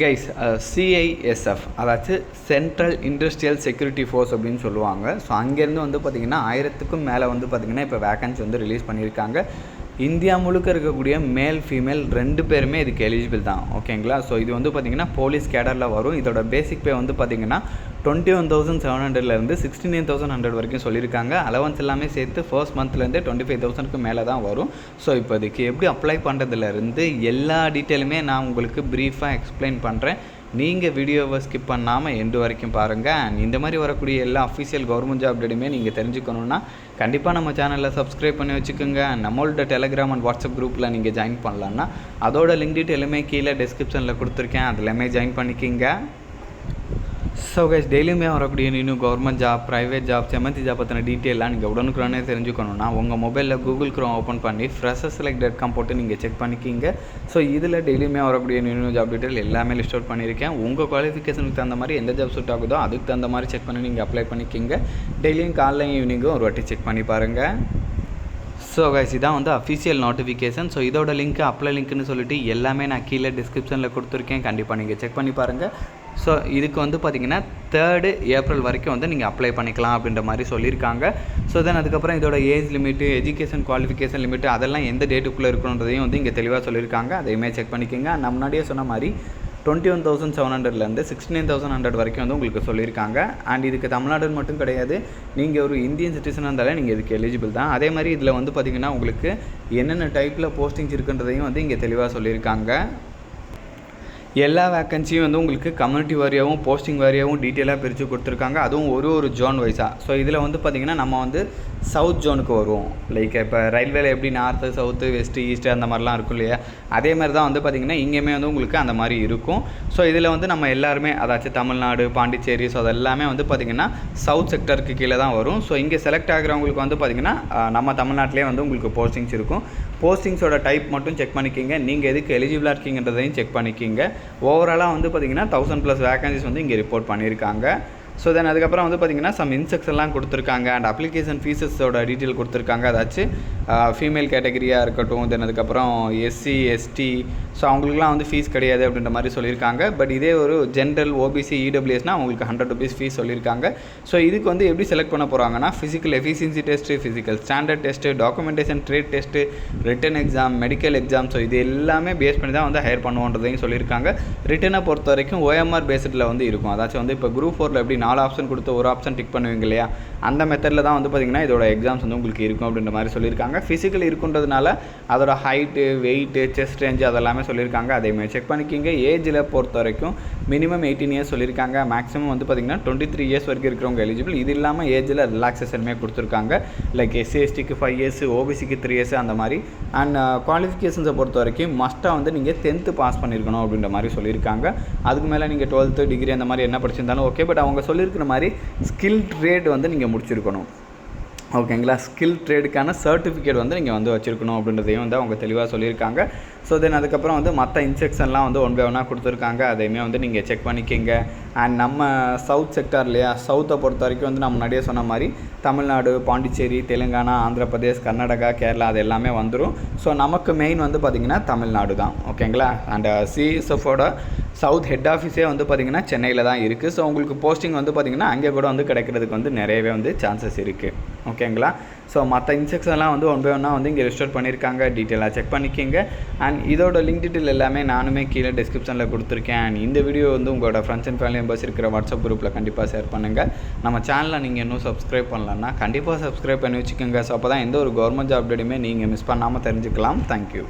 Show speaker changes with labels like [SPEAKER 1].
[SPEAKER 1] Guys CISF uh, அதாச்சு central industrial security force அப்படின்னு சொல்லுவாங்க. ஸோ அங்கேருந்து வந்து பார்த்திங்கன்னா ஆயிரத்துக்கும் மேலே வந்து பார்த்திங்கன்னா இப்போ வேக்கன்சி வந்து ரிலீஸ் பண்ணியிருக்காங்க. இந்தியா முழுக்க இருக்கக்கூடிய மேல் ஃபீமேல் ரெண்டு பேருமே இதுக்கு எலிஜிபிள் தான் ஓகேங்களா ஸோ இது வந்து பார்த்திங்கன்னா போலீஸ் கேடரில் வரும். இதோட பேசிக் பே வந்து பார்த்திங்கன்னா டுவெண்ட்டி ஒன் தௌசண்ட் செவன் ஹண்ட்ரட்லேருந்து சிக்ஸ்டி நைன் தௌசண்ட் ஹண்ட்ரட் வரைக்கும் சொல்லியிருக்காங்க. அலவன்ஸ் எல்லாமே சேர்த்து ஃபர்ஸ்ட் மந்த்லேருந்தே டுவெண்ட்டி ஃபைவ் தௌசண்ட்க்கு மேலே தான் வரும். ஸோ இப்போ இதுக்கு எப்படி அப்ளை பண்ணுறதுலேருந்து எல்லா டீட்டெயிலுமே நான் உங்களுக்கு ப்ரீஃபாக எக்ஸ்பிளைன் பண்ணுறேன் நீங்கள் வீடியோவை ஸ்கிப் பண்ணாமல் எண்டு வரைக்கும் பாருங்கள் அண்ட் இந்த மாதிரி வரக்கூடிய எல்லா அஃபிஷியல் கவர்மெண்ட் ஜாப் டேட்டுமே நீங்கள் தெரிஞ்சுக்கணுன்னா கண்டிப்பாக நம்ம சேனலில் சப்ஸ்கிரைப் பண்ணி வச்சுக்கோங்க. நம்மளோட டெலகிராம் அண்ட் வாட்ஸ்அப் குரூப்பில் நீங்கள் ஜாயின் பண்ணலான்னா அதோட லிங்க் டீட்டெயிலுமே கீழே டிஸ்கிரிப்ஷனில் கொடுத்துருக்கேன். அதில் ஜாயின் பண்ணிக்கிங்க. ஸோ கைஸ் டெய்லியுமே வரக்கூடிய இன்னும் government job private job MNC job பற்றின டீட்டெயிலாக நீங்கள் உடனுக்குடனே தெரிஞ்சுக்கணுன்னா உங்கள் மொபைலில் கூகுள் க்ரோம் ஓப்பன் பண்ணி ஃப்ரெஷஸ் செலக்ட் டாட் காம் போட்டு நீங்கள் செக் பண்ணிக்கிங்க. ஸோ இதில் டெய்லியுமே வரக்கூடிய நியூ ஜாப் டீட்டெயில் எல்லாமே லிஸ்ட் அவுட் பண்ணியிருக்கேன். உங்கள் குவாலிஃபிகேஷனுக்கு தகுந்த மாதிரி எந்த ஜாப் சூட் ஆகுதோ அதுக்கு தகுந்த மாதிரி செக் பண்ணி நீங்கள் அப்ளை பண்ணிக்கிங்க. டெய்லியும் காலைல ஈவினிங்கும் ஒரு வாட்டி செக் பண்ணி பாருங்கள் ஸோ கைஸ் இதான் வந்து அஃபிஷியல் நோட்டிஃபிகேஷன் ஸோ இதோட லிங்க் அப்ளை லிங்க்னு சொல்லிட்டு எல்லாமே நான் கீழே டிஸ்கிரிப்ஷனில் கொடுத்துருக்கேன். கண்டிப்பாக நீங்கள் செக் பண்ணி பாருங்கள் ஸோ இதுக்கு வந்து பார்த்திங்கன்னா தேர்டு ஏப்ரல் வரைக்கும் வந்து நீங்கள் அப்ளை பண்ணிக்கலாம் அப்படின்ற மாதிரி சொல்லியிருக்காங்க. ஸோ தென் அதுக்கப்புறம் இதோட age limit education qualification limit அதெல்லாம் எந்த டேட்டுக்குள்ளே இருக்கணுன்றதையும் வந்து இங்கே தெளிவாக சொல்லியிருக்காங்க. அதையுமே செக் பண்ணிக்கோங்க. நான் முன்னாடியே சொன்ன மாதிரி டுவெண்ட்டி ஒன் தௌசண்ட் செவன் ஹண்ட்ரட்லேருந்து சிக்ஸ்டி நைன் தௌசண்ட் ஹண்ட்ரட் வரைக்கும் வந்து உங்களுக்கு சொல்லியிருக்காங்க. அண்ட் இதுக்கு தமிழ்நாடு மட்டும் கிடையாது நீங்கள் ஒரு இந்தியன் சிட்டிசனாக இருந்தாலே நீங்கள் இதுக்கு எலிஜிபிள் தான். அதே மாதிரி இதில் வந்து பார்த்திங்கன்னா உங்களுக்கு என்னென்ன டைப்பில் போஸ்டிங்ஸ் இருக்குன்றதையும் வந்து இங்கே தெளிவாக சொல்லியிருக்காங்க. எல்லா வேக்கன்சியும் வந்து உங்களுக்கு கம்யூனிட்டி வாரியாகவும் போஸ்டிங் வாரியாகவும் டீட்டெயிலாக பிரித்து கொடுத்துருக்காங்க. அதுவும் ஒரு ஒரு ஜோன் வைஸாக ஸோ இதில் வந்து பார்த்திங்கன்னா நம்ம வந்து சவுத் ஜோனுக்கு வருவோம். லைக் இப்போ ரயில்வேல எப்படி நார்த்து சவுத்து வெஸ்ட்டு ஈஸ்ட்டு அந்த மாதிரிலாம் இருக்கும் இல்லையா? அதே மாதிரி தான் வந்து பார்த்திங்கன்னா இங்கேயுமே வந்து உங்களுக்கு அந்த மாதிரி இருக்கும். ஸோ இதில் வந்து நம்ம எல்லாருமே அதாச்சும் தமிழ்நாடு பாண்டிச்சேரி ஸோ அதெல்லாமே வந்து பார்த்திங்கன்னா சவுத் செக்டருக்கு கீழே தான் வரும். ஸோ இங்கே செலக்ட் ஆகிறவங்களுக்கு வந்து பார்த்திங்கன்னா நம்ம தமிழ்நாட்டிலே வந்து உங்களுக்கு போஸ்டிங்ஸ் இருக்கும். போஸ்டிங்ஸோட டைப் மட்டும் செக் பண்ணிக்கிங்க. நீங்கள் எதுக்கு எலிஜிபிளாக இருக்கீங்கன்றதையும் செக் பண்ணிக்கிங்க. ஓவராலாக வந்து பார்த்திங்கன்னா தௌசண்ட் ப்ளஸ் வேகன்சிஸ் வந்து இங்கே ரிப்போர்ட் பண்ணியிருக்காங்க. ஸோ தென் அதுக்கப்புறம் வந்து பார்த்திங்கன்னா சம் இன்ஸ்ட்ரக்ஷன்லாம் கொடுத்துருக்காங்க. அண்ட் அப்ளிகேஷன் ஃபீஸஸோட டீட்டெயில் கொடுத்துருக்காங்க. அதாச்சும் ஃபீமேல் கேட்டகரியாக இருக்கட்டும் தென் அதுக்கப்புறம் எஸ்சி எஸ்டி ஸோ அவங்களுக்குலாம் வந்து ஃபீஸ் கிடையாது அப்படின்ற மாதிரி சொல்லியிருக்காங்க. பட் இதே ஒரு ஜென்ரல் ஓபிசி இடபிள்யூஎஸ்னால் அவங்களுக்கு ஹண்ட்ரட் ருபீஸ் ஃபீஸ் சொல்லியிருக்காங்க. ஸோ இதுக்கு வந்து எப்படி செலக்ட் பண்ண போகிறாங்கன்னா physical efficiency test physical standard test documentation trade test written exam medical exam so இது எல்லாமே பேஸ் பண்ணி தான் வந்து ஹையர் பண்ணுவோன்றதையும் சொல்லியிருக்காங்க. ரிட்டனை பொறுத்த வரைக்கும் ஓஎம்ஆர் பேஸ்டில் வந்து இருக்கும். அதாச்சும் வந்து இப்போ குரூப் ஃபோரில் எப்படி நாலு ஆப்ஷன் கொடுத்து ஒரு ஆப்ஷன் டிக் பண்ணுவீங்க இல்லையா? அந்த மெத்தடில் தான் வந்து பார்த்திங்கன்னா இதோட எக்ஸாம்ஸ் வந்து உங்களுக்கு இருக்கும் அப்படின்ற மாதிரி சொல்லியிருக்காங்க. ஃபிசிக்கல் இருக்குன்றதுனால அதோட ஹைட்டு வெயிட்டு செஸ்ட் ரேஞ்சு அதெல்லாமே சொல்லியிருக்காங்க. அதேமாதிரி செக் பண்ணிக்கிங்க. ஏஜில் பொறுத்த வரைக்கும் மினிமம் எயிட்டீன் இயர்ஸ் சொல்லியிருக்காங்க. மேக்ஸிமம் வந்து பார்த்திங்கன்னா டுவெண்ட்டி த்ரீ இயர்ஸ் வரைக்கும் இருக்கிறவங்க எலிஜிபிள் இது இல்லாமல் ஏஜில் ரிலாக்ஸேஷனுமே கொடுத்துருக்காங்க. லைக் எஸ்சிஎஸ்டிக்கு ஃபைவ் இயர்ஸ் ஓபிசிக்கு த்ரீ இயர்ஸ் அந்த மாதிரி. Uh, அண்ட் குவாலிஃபிகேஷன்ஸை பொறுத்த வரைக்கும் மஸ்ட்டாக வந்து நீங்கள் டென்த்து பாஸ் பண்ணியிருக்கணும் அப்படின்ற மாதிரி சொல்லியிருக்காங்க. அதுக்கு மேலே நீங்கள் டுவெல்த்து டிகிரி அந்த மாதிரி என்ன படிச்சிருந்தாலும் ஓகே பட் அவங்க சொல்லியிருக்கிற மாதிரி ஸ்கில் ட்ரேட் வந்து நீங்கள் முடிச்சிருக்கணும். ஓகேங்களா? ஸ்கில் ட்ரேடுக்கான சர்டிஃபிகேட் வந்து நீங்கள் வந்து வச்சுருக்கணும் அப்படின்றதையும் வந்து அவங்க தெளிவாக சொல்லியிருக்காங்க. ஸோ தென் அதுக்கப்புறம் வந்து மற்ற இன்ஸ்ட்ரக்ஷன்லாம் வந்து ஒன் பை ஒன்னாக கொடுத்துருக்காங்க. அதையுமே வந்து நீங்கள் செக் பண்ணிக்கிங்க. அண்ட் நம்ம சவுத் செக்டார் இல்லையா? சவுத்தை பொறுத்த வரைக்கும் வந்து நான் முன்னாடியே சொன்ன மாதிரி தமிழ்நாடு பாண்டிச்சேரி தெலுங்கானா ஆந்திர பிரதேஷ் கர்நாடகா கேரளா அது எல்லாமே வந்துடும் ஸோ நமக்கு மெயின் வந்து பார்த்திங்கன்னா தமிழ்நாடு தான். ஓகேங்களா? அண்ட் சிஎஸ்எஃபோட uh, சவுத் ஹெட் ஆஃபீஸே வந்து பார்த்திங்கன்னா சென்னையில் தான் இருக்குது ஸோ உங்களுக்கு போஸ்டிங் வந்து பார்த்திங்கன்னா அங்கே கூட வந்து கிடைக்கிறதுக்கு வந்து நிறையவே வந்து சான்சஸ் இருக்குது ஓகேங்களா ஸோ மற்ற இன்செக்ஷன்லாம் வந்து ஒன் பை ஒன்னாக வந்து இங்கே ரிஸ்டோர் பண்ணியிருக்காங்க டீட்டெயிலாக செக் பண்ணிக்கிங்க. அண்ட் இதோட லிங்க் டீட்டெயில் எல்லாமே நானுமே கீழே டிஸ்கிரிப்ஷனில் கொடுத்துருக்கேன். அண்ட் இந்த வீடியோ வந்து உங்களோட ஃப்ரெண்ட்ஸ் அண்ட் ஃபேமிலி மெம்பர்ஸ் இருக்கிற வாட்ஸ்அப் குரூப்பில் கண்டிப்பாக ஷேர் பண்ணுங்கள் நம்ம சேனலில் நீங்கள் இன்னும் சப்ஸ்கிரைப் பண்ணலன்னா கண்டிப்பாக சப்ஸ்கிரைப் பண்ணி வச்சுக்கோங்க. ஸோ அப்போ தான் எந்த ஒரு கவர்மெண்ட் ஜாப் டேட்டுமே நீங்கள் மிஸ் பண்ணாமல் தெரிஞ்சுக்கலாம் தேங்க்யூ